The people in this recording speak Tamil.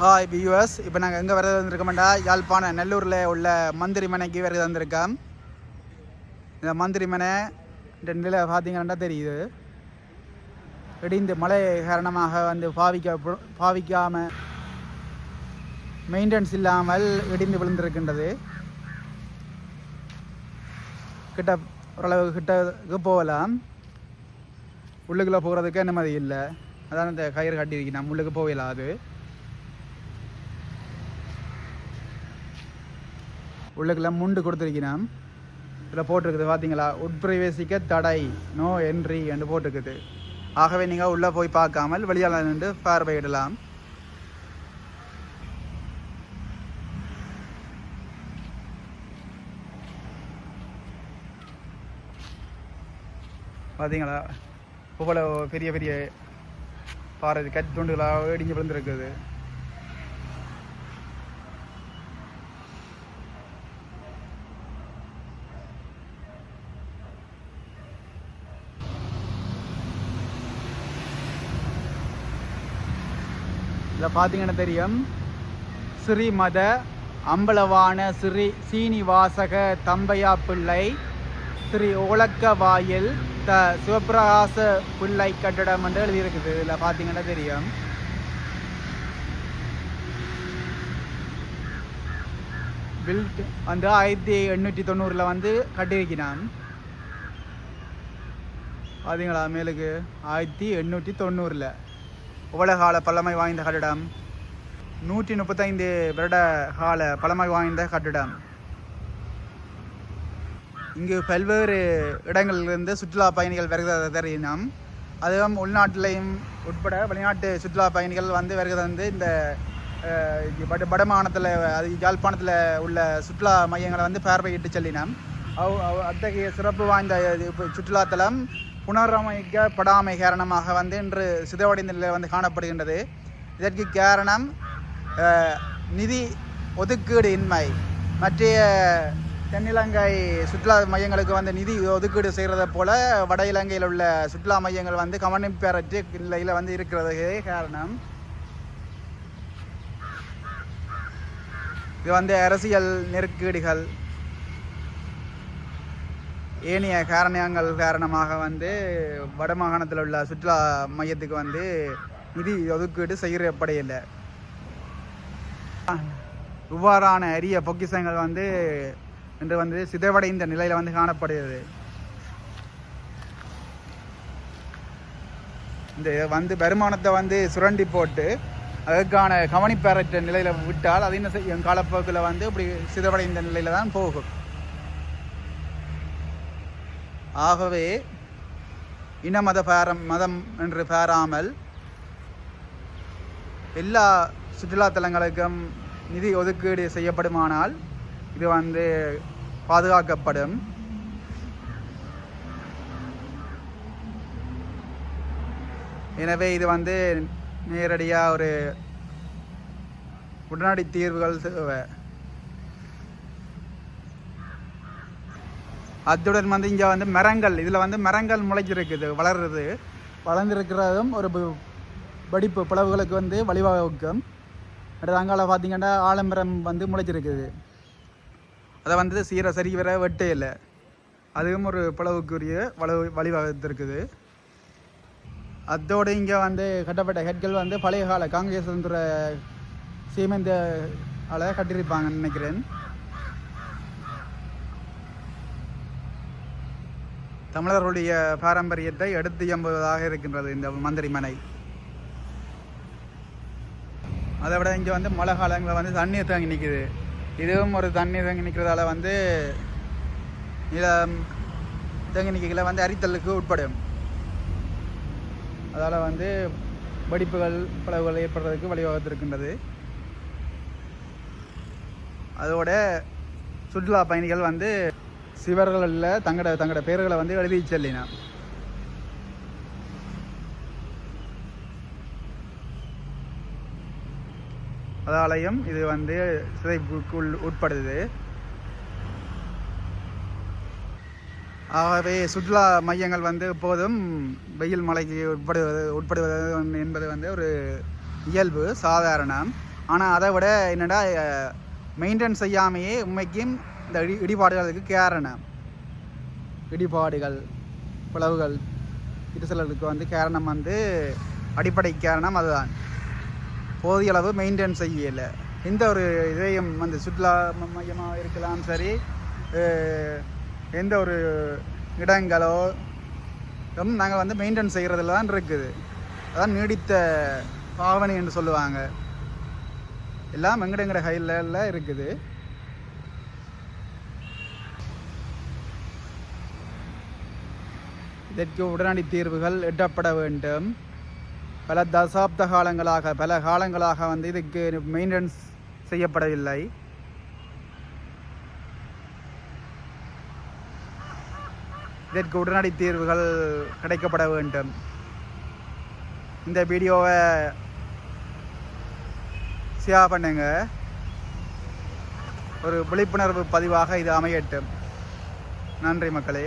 ஹாய் பியூஎஸ் இப்போ நாங்கள் எங்கே வரது வந்திருக்கோம்டா யாழ்ப்பாணம் நல்லூரில் உள்ள மந்திரி மனைக்கு வரது வந்திருக்கோம் இந்த மந்திரி மனை ரெண்டில் பார்த்தீங்கன்னா தெரியுது. இடிந்து மழை காரணமாக வந்து பாவிக்க பாவிக்காமல் மெயின்டெனன்ஸ் இல்லாமல் இடிந்து விழுந்திருக்கின்றது. கிட்ட ஓரளவு கிட்டக்கு போகலாம். உள்ளுக்குள்ளே போகிறதுக்கு அனுமதி இல்லை. அதான் இந்த கயிறு கட்டியிருக்கேன். நம்ம உள்ளுக்கு போகலாது. அது முண்டு கொடுத்துருக்கிறோம் இதில் போட்டிருக்குது பார்த்தீங்களா உட்பிரவேசிக்க தடை நோ என்ட்ரி என்று போட்டிருக்குது. ஆகவே நீங்கள் உள்ளே போய் பார்க்காமல் வெளியால் நின்று பார்வையிடலாம். பார்த்தீங்களா இவ்வளோ பெரிய பெரிய பாறை கட் துண்டுகளாக இடிஞ்சு விழுந்துருக்குது. இதில் பார்த்தீங்கன்னா தெரியும். ஸ்ரீமத அம்பலவான ஸ்ரீ சீனிவாசக தம்பையா பிள்ளை ஸ்ரீ ஓலக்க வாயில் த சிவபிரகாச பிள்ளை கட்டடம் என்று எழுதியிருக்குது. இதில் பார்த்தீங்கன்னா தெரியும். பில்ட் வந்து ஆயிரத்தி எண்ணூற்றி தொண்ணூறில் வந்து கட்டியிருக்கிறான். பார்த்தீங்களா மேலுக்கு? ஆயிரத்தி எண்ணூற்றி தொண்ணூறில். உலகால பழமை வாய்ந்த கட்டிடம். நூற்றி முப்பத்தைந்து வருட கால பழமை வாய்ந்த கட்டிடம். இங்கு பல்வேறு இடங்களிலிருந்து சுற்றுலா பயணிகள் வருகிறத தெரியும் அதுவும் உள்நாட்டிலையும் உட்பட வெளிநாட்டு சுற்றுலா பயணிகள் வந்து வருகிறது வந்து இந்த பட இங்க அது யாழ்ப்பாணத்தில் உள்ள சுற்றுலா மையங்களை வந்து பார்வையிட்டு செல்லினோம். அவ் அத்தகைய சிறப்பு வாய்ந்த சுற்றுலாத்தலம் புனரமைக்கப்படாமை காரணமாக வந்து இன்று சிதைவடைந்த நிலையில் வந்து காணப்படுகின்றது. இதற்கு காரணம் நிதி ஒதுக்கீடு இன்மை. மற்றைய தென்னிலங்கை சுற்றுலா மையங்களுக்கு வந்து நிதி ஒதுக்கீடு செய்கிறத போல வட இலங்கையில் உள்ள சுற்றுலா மையங்கள் வந்து கவனிப்பேரற்ற நிலையில் வந்து இருக்கிறது. காரணம். இது வந்து அரசியல் நெருக்கீடுகள். ஏனைய காரணங்கள் காரணமாக வந்து வடமாகாணத்தில் உள்ள சுற்றுலா மையத்துக்கு வந்து நிதி ஒதுக்கீடு செய்யப்படையில்லை இவ்வாறான அரிய பொக்கிஷங்கள் வந்து இன்று வந்து சிதைவடைந்த நிலையில் வந்து காணப்படுகிறது. இந்த வந்து வருமானத்தை வந்து சுரண்டி போட்டு அதற்கான கவனிப்பேரற்ற நிலையில் விட்டால் அது என்ன செய்யும்? காலப்போக்கில் வந்து இப்படி சிதைவடைந்த நிலையில் தான் போகும். ஆகவே இன மத பேரம் மதம் என்று பாராமல் எல்லா சுற்றுலாத்தலங்களுக்கும் நிதி ஒதுக்கீடு செய்யப்படுமானால் இது வந்து பாதுகாக்கப்படும். எனவே இது வந்து நேரடியாக ஒரு உடனடி தீர்வுகள் தேவை. அத்துடன் வந்து இங்கே வந்து மரங்கள் இதில் வந்து மரங்கள் முளைச்சிருக்குது வளர்றது வளர்ந்துருக்கிறதும் ஒரு படிப்பு வெடிப்பு பிளவுகளுக்கு வந்து வழிவகுக்கும். அடுத்து அங்கால பார்த்தீங்கன்னா ஆலமரம் வந்து முளைச்சிருக்குது. அதை வந்து சீர சரி வர வெட்டே இல்லை. அதுவும் ஒரு பிளவுக்குரிய வளவு வழிவகுத்திருக்குது. அதோடு இங்கே வந்து கட்டப்பட்ட ஹெட்கள் வந்து பழைய கால காங்கிரஸ் சுதந்திர சீமெந்த ஆளை கட்டியிருப்பாங்கன்னு நினைக்கிறேன். தமிழர்களுடைய பாரம்பரியத்தை எடுத்து எம்புவதாக இருக்கின்றது இந்த மந்திரி மனை அதை விட இங்கே வந்து மழை காலங்களில் வந்து தண்ணீர் தேங்கி நிற்குது. இதுவும் ஒரு தண்ணீர் தேங்கி நிற்கிறதால வந்து நிலம் தேங்கி நிற்கல வந்து அரித்தலுக்கு உட்படும். அதால் வந்து வெடிப்புகள் பிளவுகள் ஏற்படுறதுக்கு வழிவகுத்திருக்கின்றது அதோட சுற்றுலா பயணிகள் வந்து சிவர்களில் தங்களோட தங்களோட பேர்களை வந்து எழுதி செல்லினா. அதாலையும் இது வந்து சிதைப்புக்குள் உட்படுது. ஆகவே சுற்றுலா மையங்கள் வந்து எப்போதும் வெயில் மழைக்கு உட்படுவது உட்படுவது என்பது வந்து ஒரு இயல்பு சாதாரணம். ஆனால் அதை விட என்னடா மெயின்டைன் செய்யாமையே உண்மைக்கும் இந்த இடி இடிபாடுகளுக்கு காரணம் இடிபாடுகள் பிளவுகள் இருசலுக்கு வந்து காரணம் வந்து அடிப்படை காரணம் அதுதான். போதிய அளவு மெயின்டைன் செய்யலை. எந்த ஒரு இதையும் வந்து சுற்றுலா மையமாக இருக்கலாம் சரி எந்த ஒரு இடங்களோ நாங்கள் வந்து மெயின்டைன் செய்கிறதுல தான் இருக்குது. அதான் நீடித்த பாவனை என்று சொல்லுவாங்க. எல்லாம் எங்கட எங்கட இருக்குது. இதற்கு உடனடி தீர்வுகள் எட்டப்பட வேண்டும். பல தசாப்த காலங்களாக பல காலங்களாக வந்து இதுக்கு மெயின்டெனன்ஸ் செய்யப்படவில்லை. இதற்கு உடனடி தீர்வுகள் கிடைக்கப்பட வேண்டும். இந்த வீடியோவை ஷேர் பண்ணுங்க. ஒரு விழிப்புணர்வு பதிவாக இது அமையட்டும். நன்றி மக்களே.